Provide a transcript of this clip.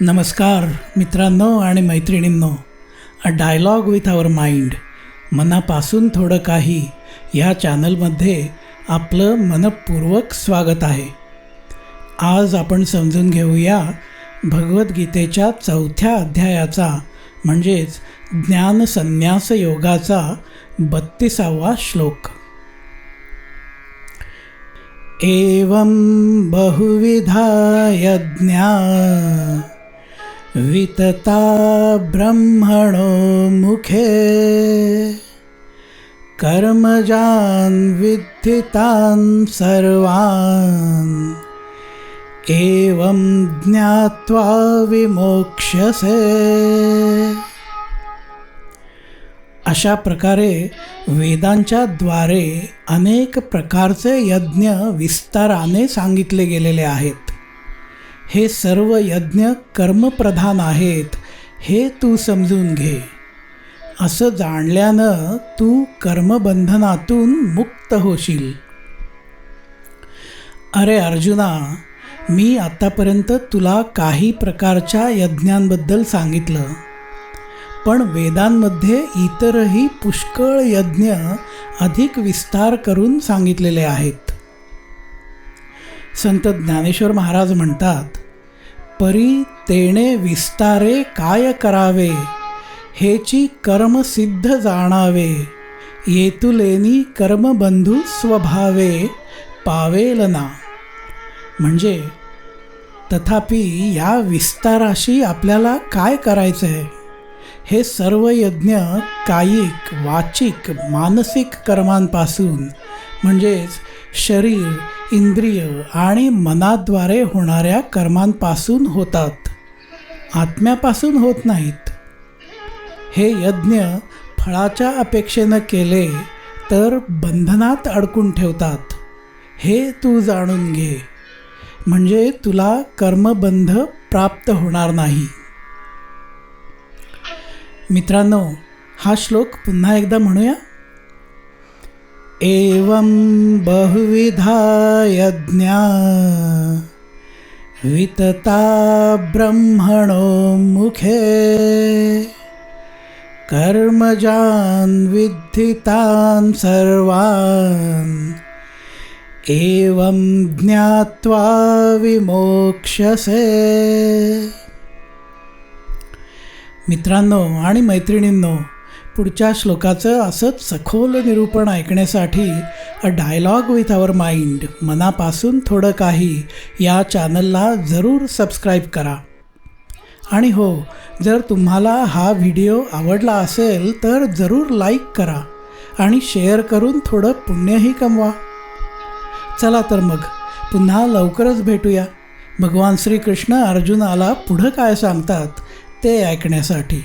नमस्कार मित्रांनो आणि मैत्रिणींनो. A dialogue with our mind मनापासून थोडं काही या चॅनलमध्ये आपलं मनपूर्वक स्वागत आहे. आज आपण समजून घेऊया भगवद्गीतेच्या चौथ्या अध्यायाचा म्हणजेच ज्ञानसन्यास योगाचा बत्तीसावा श्लोक. एवं बहुविधा यज्ञा वितता ब्रह्मणो मुखे। कर्मजान् विद्धितान् सर्वान्। एवं ज्ञात्वा विमोक्षसे अशा प्रकारे वेदांच्या द्वारे अनेक प्रकारचे यज्ञ विस्ताराने सांगितले गेलेले आहेत. हे सर्व यज्ञ कर्मप्रधान आहेत हे तू समजून घे. असं जाणल्यानं तू कर्मबंधनातून मुक्त होशील. अरे अर्जुना मी आत्तापर्यंत तुला काही प्रकारच्या यज्ञांबद्दल सांगितलं. पण वेदांमध्ये इतरही पुष्कळ यज्ञ अधिक विस्तार करून सांगितलेले आहेत. संत ज्ञानेश्वर महाराज म्हणतात परी तेणे विस्तारे काय करावे? हेची कर्म सिद्ध जाणावे. येतुलेनी कर्मबंधू स्वभावे. पावेल ना. म्हणजे तथापि या विस्ताराशी आपल्याला काय करायचं आहे हे सर्व यज्ञ कायिक वाचिक मानसिक कर्मांपासून म्हणजेच शरीर इंद्रिय आणि मनाद्वारे होणाऱ्या कर्मांपासून होतात. आत्म्यापासून होत नाहीत. हे यज्ञ फळाच्या अपेक्षेनं केले तर बंधनात अडकून ठेवतात. हे तू जाणून घे. म्हणजे तुला कर्मबंध प्राप्त होणार नाही. मित्रांनो हा श्लोक पुन्हा एकदा म्हणूया. एवं बहुविधा यज्ञा वितता ब्रह्मणो मुखे कर्मजान् विद्धितान् सर्वान् एवं ज्ञात्वा विमोक्षसे मित्रांनो आणि मैत्रिणींनो पुढच्या श्लोकाचं असंच सखोल निरूपण ऐकण्यासाठी a dialogue with our mind मनापासून थोडं काही या चॅनलला जरूर सबस्क्राईब करा. आणि हो जर तुम्हाला हा व्हिडिओ आवडला असेल तर जरूर लाईक करा आणि शेअर करून थोडं पुण्यही कमवा. चला तर मग पुन्हा लवकरच भेटूया. भगवान श्रीकृष्ण अर्जुनाला पुढं काय सांगतात ते ऐकण्यासाठी.